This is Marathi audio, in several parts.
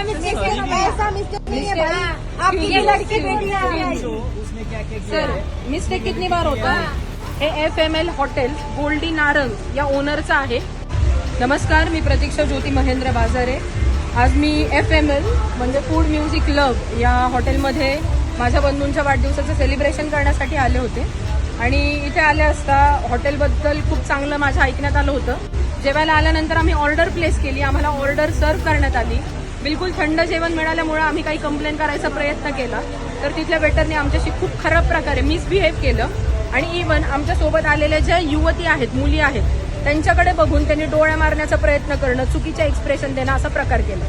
ऐसा मिस्टेक ऐसा मिस्टेक नहीं है भाई। आपकी ये लड़की बेटी है। सर मिस्टेक कितनी बार होता हे? F M L hotel Goldy Narang या ओनरचं आहे. नमस्कार मी प्रतीक्षा ज्योती महेंद्र बाजारे. आज मी एफ एम एल म्हणजे फूड म्युझिक क्लब या हॉटेलमध्ये माझ्या बंधूंच्या वाढदिवसाचं सेलिब्रेशन करण्यासाठी आले होते. आणि इथे आले असता हॉटेलबद्दल खूप चांगलं माझ्या ऐकण्यात आलं होतं. जेवायला आल्यानंतर आम्ही ऑर्डर प्लेस केली. आम्हाला ऑर्डर सर्व करण्यात आली. बिलकुल थंड जेवण मिळाल्यामुळे आम्ही काही कंप्लेंट करायचा प्रयत्न केला. तर तिथल्या वेटरने आमच्याशी खूप खराब प्रकारे मिसबिहेव केलं. आणि इवन आमच्यासोबत आलेल्या ज्या युवती आहेत मुली आहेत त्यांच्याकडे बघून त्यांनी डोळ्या मारण्याचा प्रयत्न करणं चुकीचे एक्सप्रेशन देणं असा प्रकार केला.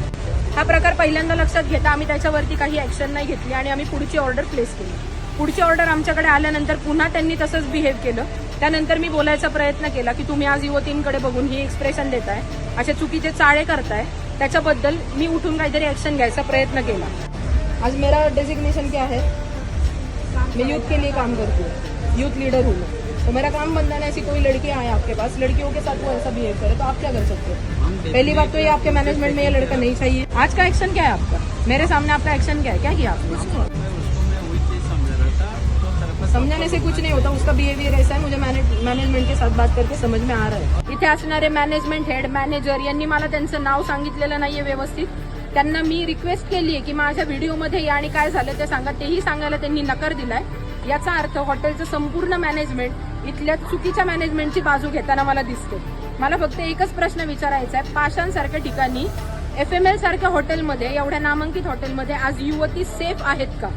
हा प्रकार पहिल्यांदा लक्षात घेता आम्ही त्याच्यावरती काही ऍक्शन नाही घेतली आणि आम्ही पुढची ऑर्डर प्लेस केली. पुढची ऑर्डर आमच्याकडे आल्यानंतर पुन्हा त्यांनी तसंच बिहेव केलं. त्यानंतर मी बोलायचा प्रयत्न केला की तुम्ही आज युवतींकडे बघून ही एक्सप्रेशन देताय. असे चुकीचे चाळे करताय. त्याच्याबद्दल मी उठून काहीतरी ऍक्शन घ्यायचा प्रयत्न केला. आज मेरा डेजिग्नेशन क्या है? मैं यूथ के लिए काम करती हूँ. यूथ लीडर हूँ तो मेरा काम बनता है ऐसी कोई लड़की आए आपके पास. लड़कियों के साथ वो ऐसा बिहेव करे तो आप क्या कर सकते हो? पहली बात तो ये आपके मैनेजमेंट में ये लड़का नहीं चाहिए. आज का एक्शन क्या है आपका? मेरे सामने आपका एक्शन क्या है? क्या किया आपने? उसको समझाने से कुछ नहीं होता उसका बिहेवियर ऐसा है मुझे मॅनेजमेंट के साथ बात करके समझ में आ रहा है। इथे असणारे मॅनेजमेंट हेड मॅनेजर यांनी मला त्यांचं नाव सांगितलेलं नाहीये व्यवस्थित. त्यांना मी रिक्वेस्ट केली आहे की माझ्या व्हिडिओमध्ये या आणि काय झालं ते सांगा. तेही सांगायला त्यांनी नकार दिलाय. याचा अर्थ हॉटेलचं संपूर्ण मॅनेजमेंट इथल्या चुकीच्या मॅनेजमेंटची बाजू घेताना मला दिसते मला फक्त एकच प्रश्न विचारायचा आहे. पाषाणसारख्या ठिकाणी एफ एम एल सारख्या हॉटेलमध्ये एवढ्या नामांकित हॉटेलमध्ये आज युवती सेफ आहेत का?